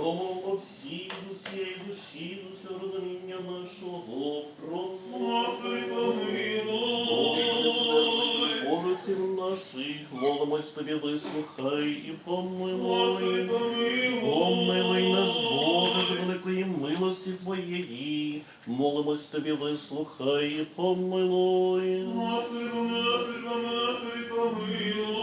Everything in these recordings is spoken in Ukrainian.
Промовимо всі з усієї душі, з усього розуміння нашого. Господи, помилуй. Божиців наших, молимось тобі, вислухай і помилуй. помилуй. Помилуй нас, Боже, з великої милості Твоєї. Молимось тобі, вислухай і помилуй. Господи, помилуй, Господи, помилуй.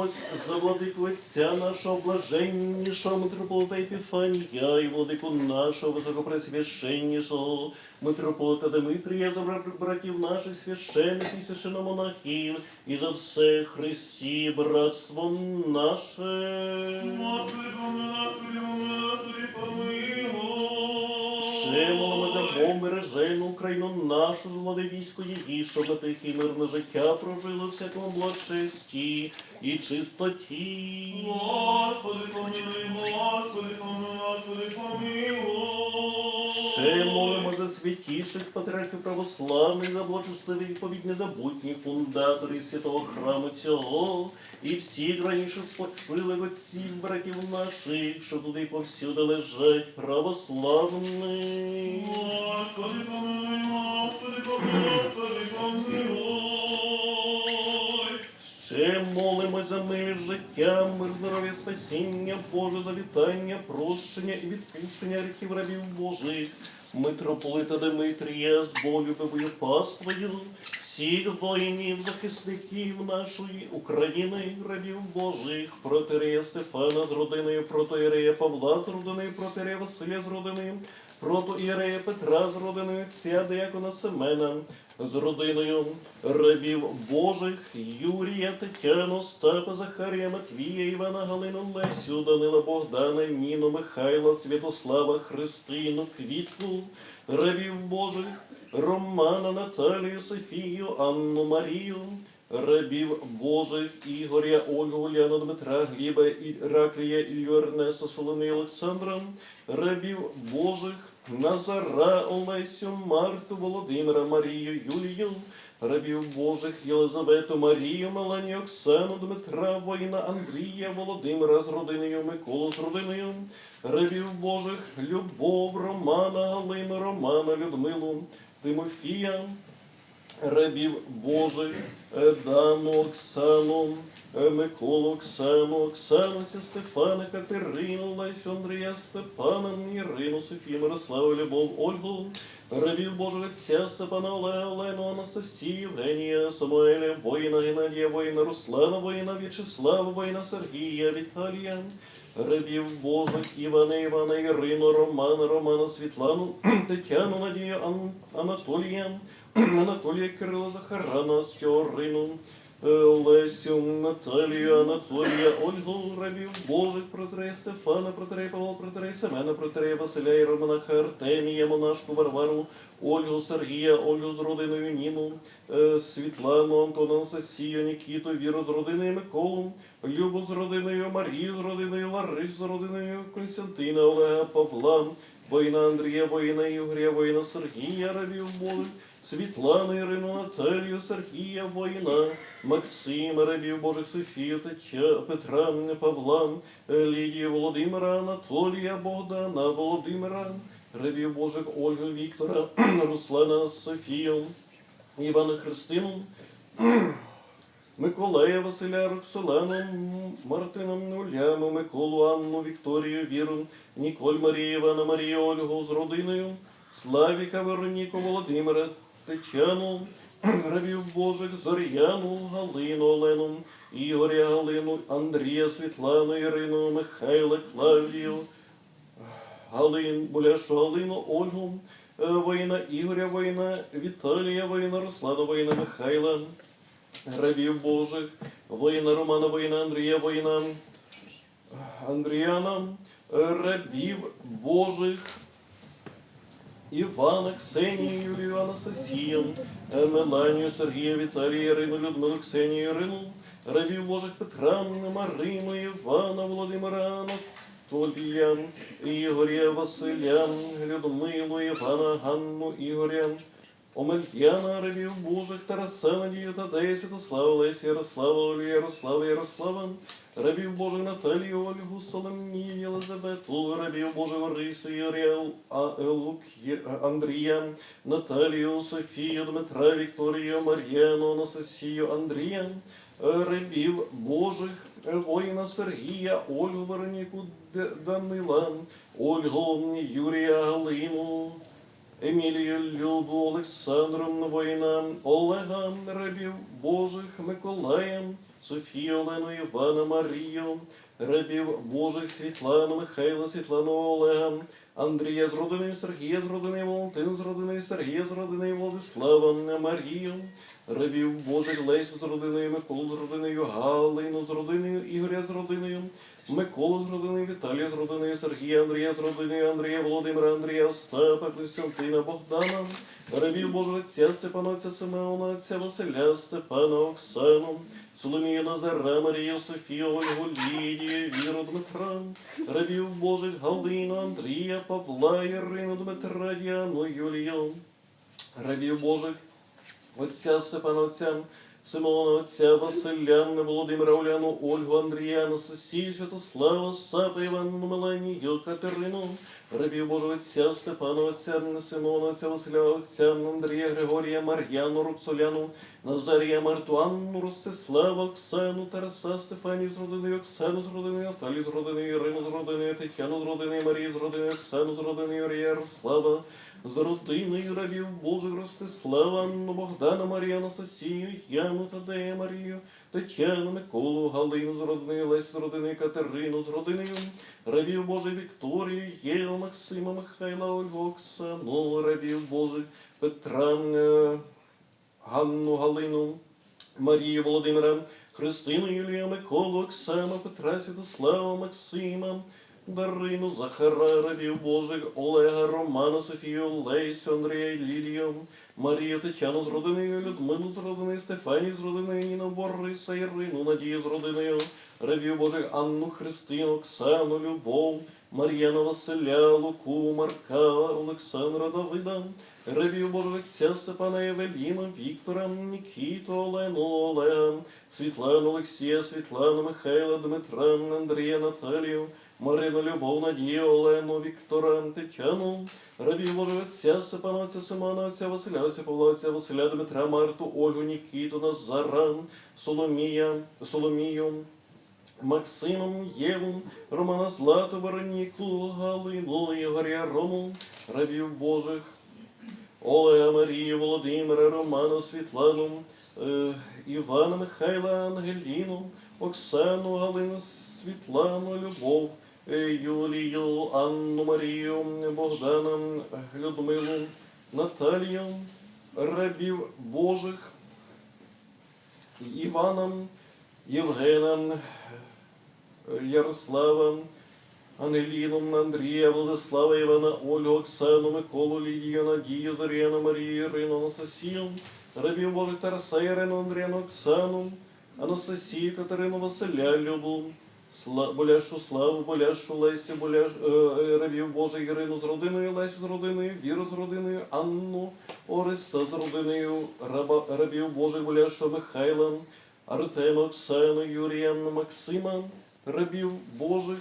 Молимось за владику Отця нашого блаженнішого митрополита Епіфанія і владику нашого високопресвященнішого митрополита Дмитрія, за бра- братів наших священних і священномонахів, і за все Христі, братство наше. Господи, помилуй, Господи, помилуй. Бережену Україну нашу, з влади військо її, щоб тихе і мирне життя прожило в всякому благочесті і чистоті. Господи, помилуй, Господи, помилуй, Господи, помилуй. Ще молимо за святіших патріархів православних, за благочестивих відповідь незабутніх фундаторів святого храму цього, і всіх раніше спочилих отців братів наших, що туди повсюди лежать православних. Господи, помилуй, Господи, помилуй, Господи, помилуй. Ще молимо за мир життя, мир, здоров'я, спасіння, Боже, за вітання, прощення і відпущення гріхів рабів Божих, митрополита Дмитрія з болюбивою паствою, всіх воїнів, захисників нашої України, рабів Божих, протирея Стефана з родиною, протоірея Павла з родиною, протирея Василя з родиною, протоірея Петра з родиною, отця Деякона Семена, з родиною рабів Божих, Юрія, Тетяну, Остапа, Захарія, Матвія, Івана, Галину, Лесю, Данила, Богдана, Ніну, Михайла, Святослава, Христину, Квітку, рабів Божих, Романа, Наталію, Софію, Анну, Марію, рабів Божих, Ігоря, Ольгу, Уляну, Дмитра, Гліба, Іраклія, Ілью, Ернеста, Соломію, Олександра, рабів Божих, Назара, Олесю, Марту, Володимира, Марію, Юлію, рабів Божих, Єлизавету, Марію, Меланію, Оксану, Дмитра, воїна, Андрія, Володимира з родиною, Миколу з родиною, рабів Божих, Любов, Романа, Галину, Романа, Людмилу, Тимофія, рабів Божих, е, Дану, Оксану, е, Миколу, Оксану, Оксану, Ся Стефана, Катерину, Лесю, Андрія, Степана, Ірину, Софію, Мирославу, Любов, Ольгу, рабів Божих Отця, Степана, Олега, Олену, Анастасію, Євгенія, Самуеля, воїна, Геннадія, воїна, Руслана, воїна, В'ячеслава, воїна, Сергія, Віталія, рабів Божих, Івана, Івана, Ірину, Романа, Романа, Світлану, Тетяну, Надію, Ан- Анатолія, Анатолія, Кирила, Захара, Настю, Орину, е, Лесю, Наталію, Анатолія, Ольгу, рабів Божих, протрея Стефана, протрея Павла, протрея Семена, протрея Василя і Романаха, Артемія, монашку Варвару, Ольгу, Сергія, Ольгу з родиною Ніну, е, Світлану, Антона, Анастасію, Нікіту, Віру з родиною Миколу, Любу з родиною, Марію з родиною, Ларис з родиною, Константина, Олега, Павла, воїна Андрія, воїна Ігоря, воїна Сергія, рабів Божих, Світлану, Ірину, Наталію, Сергія, воїна, Максима, рабів Божих, Софію, Тетя, Петра, Павла, Лідію, Володимира, Анатолія, Богдана, Володимира, рабів Божих, Ольгу, Віктора, Руслана, Софію, Івана Христину, Миколая, Василя, Роксолену, М- Мартина, Уляну, Миколу, Анну, Вікторію, Віру, Ніколь, Марію, Івана, Марію, Ольгу з родиною, Славіка, Вероніку, Володимира, Тетяну, рабів Божих, Зоряну, Галину, Олену, Ігоря, Галину, Андрія, Світлану, Ірину, Михайла, Клавдію, Галин, Боляшу Галину, Ольгу, е, воїна Ігоря, воїна Віталія, воїна Руслана, воїна Михайла, рабів Божих, воїна Романа, воїна Андрія, воїна Андріана, рабів Божих, Івана, Ксенію, Юлію, Анастасію, Меланію, Сергія, Віталія, Ірину, Людмилу, Ксенію, Ірину, рабів Божих Петра, Марину, Івана, Володимира, Анатолія, Ігоря, Василя, Людмилу, Івана, Ганну, Ігоря, Омельяна, рабів Божих, Тараса, Надію, Тадея, Святослава, Лесі, Ярослава, Олю, Ярослава, Ярослава, рабів Божих Наталію, Ольгу, Соломію, Єлизавету, рабів Божих Орису, Юрія, Лук, Андрія, Наталію, Софію, Дмитра, Вікторію, Мар'яну, Анастасію, Андрія, рабів Божих, воїна Сергія, Ольгу, Вероніку, Данила, Ольгу, Юрія, Галину, Емілію, Люду, Олександром, воїна, Олега, рабів Божих, Миколая, Софію, Олену, Івана, Марію, рабів Божих, Світлану, Михайла, Світлану, Олега, Андрія з родиною, Сергія з родиною, Валентин з родиною, Сергія з родиною, Владислава, Марію, рабів Божих, Лесю з родиною, Миколу з родиною, Галину з родиною, Ігоря з родиною, Миколу з родиною, Віталія з родиною, Сергія, Андрія з родиною, Андрія, Володимира, Андрія, Остапа, Костянтина, Богдана, рабів Божого Отця, Степана, Отця Симеона, Отця Василя, Степана, Оксану, Соломію, Назара, Марію, Софію, Ольгу, Лідію, Віру, Дмитра, рабів Божих, Галину, Андрія, Павла, Ірину, Дмитра, Діану, Юлію, рабів Божих, Отця Степана, Отця Симона, Отця Василя, Володимира, Оляну, Ольгу, Андрія, Анастасію, Святослава, Сапа, Іванну, Меланію, Катерину, рабів Божого Отця Степана, Отця Симона, Отця Василя, Отця Андрія, Григорія, Мар'яну, Роксоляну, Назарія, Марту, Анну, Ростислава, Оксану, Тараса, Стефанію з родиною, Оксану з родиною, Наталію з родиною, Ірину з родиною, Тетяну з родиною, Марію з родиною, Оксану з родиною, Юрія, Ярослава, з родиною рабів Божих Ростислава, Анну, Богдана, Марію, Анастасію, Яну, Тадея, Марію, Тетяну, Миколу, Галину з родиною, Лесь з родини, Катерину з родиною, рабів Божий Вікторію, Єву, Максима, Михайла, Ольгу, Оксану, рабів Божий, Петра, е, Ганну, Галину, Марію, Володимира, Христину, Юлію, Миколу, Оксану, Петра, Святослава, Максима, Дарину, Захара, рабів Божих, Олега, Романа, Софію, Лесю, Андрія, Лілію, Марію, Тетяну з родиною, Людмилу з родиною, Стефанію з родиною, Ніну, Бориса, Ірину, Надію з родиною, рабів Божих, Анну, Христину, Оксану, Любов, Мар'яна, Василя, Луку, Марка, Олександра, Давида, рабів Божих, Отця Степана, Евеліна, Віктора, Нікіту, Олену, Олега, Світлану, Олексія, Світлану, Михайла, Дмитра, Андрія, Наталію, Марину, Любов, Надію, Олену, Віктора, Тетяну, рабів Отця, Степана, Отця Симона, Отця Василя, Отця Павла, Отця Василя, Дмитра, Марту, Ольгу, Нікіту, Назара, Соломія, Соломію, Максимом, Єву, Романа Злату, Вероніку, Галину, Ігоря, Рому, рабів Божих, Олега, Марію, Володимира, Романа, Світлану, е, Івана, Михайла, Ангеліну, Оксану, Галину, Світлану, Любов, Юлію, Анну, Марію, Богдана, Людмилу, Наталію, рабів Божих, Івана, Євгена, Ярослава, Ангеліну, Андрія, Владислава, Івана, Ольгу, Оксану, Миколу, Лідію, Надію, Зоряну, Марію, Ірину, Анастасію, рабів Божих Тараса, Ірину, Андріану, Оксану, Анастасію, Катерину, Василя, Любу, Боляшу Славу, Боляшу Лесю, Боляш, е, е, рабів Божих Ірину з родиною, Лесю з родиною, Віру з родиною, Анну, Ориса з родиною, раба, рабів Божих Боляшу Михайла, Артема, Оксану, Юрія, Максима, рабів Божих,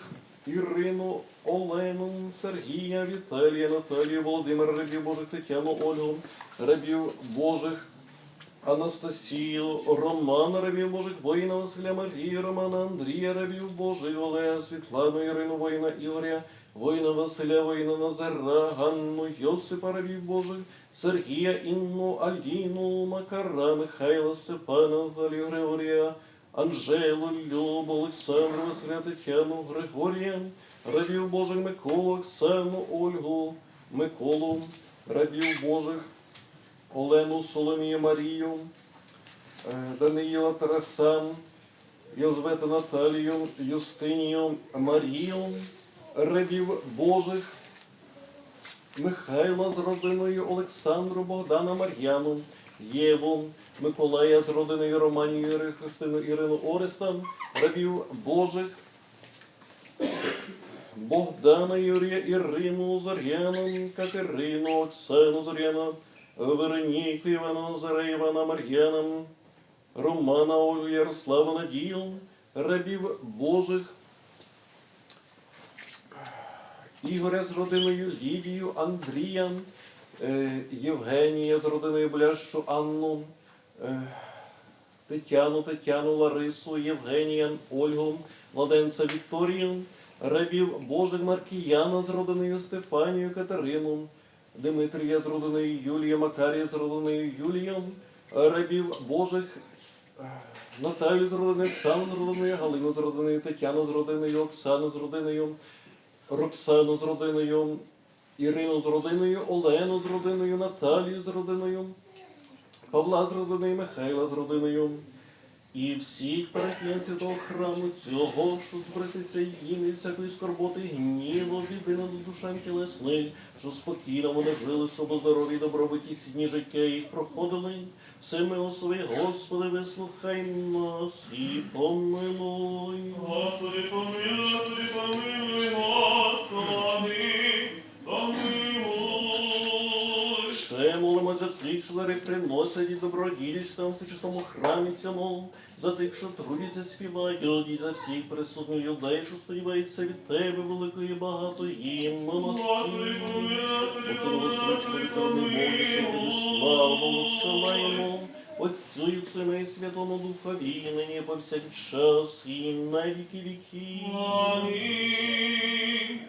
Ірину, Олену, Сергія, Віталія, Наталію, Володимира, рабів Божих, Тетяну, Ольгу, рабів Божих, Анастасію, Романа, рабів Божих, воїна Василя Марії, Романа, Андрія, рабів Божих, Олега, Світлану, Ірину, воїна Ігоря, воїна Василя, воїна Назара, Ганну, Йосипа, рабів Божих, Сергія, Інну, Аліну, Макара, Михайла, Степана, Наталію, Григорія, Анжелу, Любу, Олександру, Василя, Тетяну, Григорія, рабів Божих, Миколу, Оксану, Ольгу, Миколу, рабів Божих, Олену, Соломію, Марію, е, Даниїла, Тараса, Єлизавету, Наталію, Юстинію, Марію, рабів Божих, Михайла з родиною Олександру, Богдана, Мар'яну, Єву, Миколая з родиною Романію, Іри, Христину, Ірину, Ореста, рабів Божих, Богдана, Юрія, Ірину, Зоряну, Катерину, Оксану, Зоряну, Вероніку Івана Назарея, Івана Мар'яна, Романа Олю, Ярослава Надію, рабів Божих, Ігоря з родиною Лідію, Андрія, е, Євгенія з родиною Блящу Анну, е, Тетяну, Тетяну, Ларису, Євгенія, Ольгу, младенця Вікторію, рабів Божих Маркіяна з родиною Стефанію, Катерину, Димитрія з родиною Юлія, Макарія з родиною Юлієм, рабів Божих Наталію з родиною, Оксану з родиною, Галину з родиною, Тетяну з родиною, Оксану з родиною, Роксану з родиною, Ірину з родиною, Олену з родиною, Наталію з родиною, Павла з родиною, Михайла з родиною. І всіх перекінців того храму цього, що збритися їм від всякої скорботи, гніву, біди над душам тілесних, що спокійно вони жили, щоб у здоров'ї і добробуті всі життя їх проходили. Все милосовий, Господи, вислухай нас і помилуй. Господи, помилуй, помилуй, Господи, Всіх, що приносять і в всечистому храмі цьому, за тих, що трудяться, співають, і за всіх присутніх людей, що сподіваються від тебе, великої помилуй, Господи, помилуй. Славу посилаємо Отцю і Сину і Святому Духові, і нині повсякчас і на віки віків. Амінь.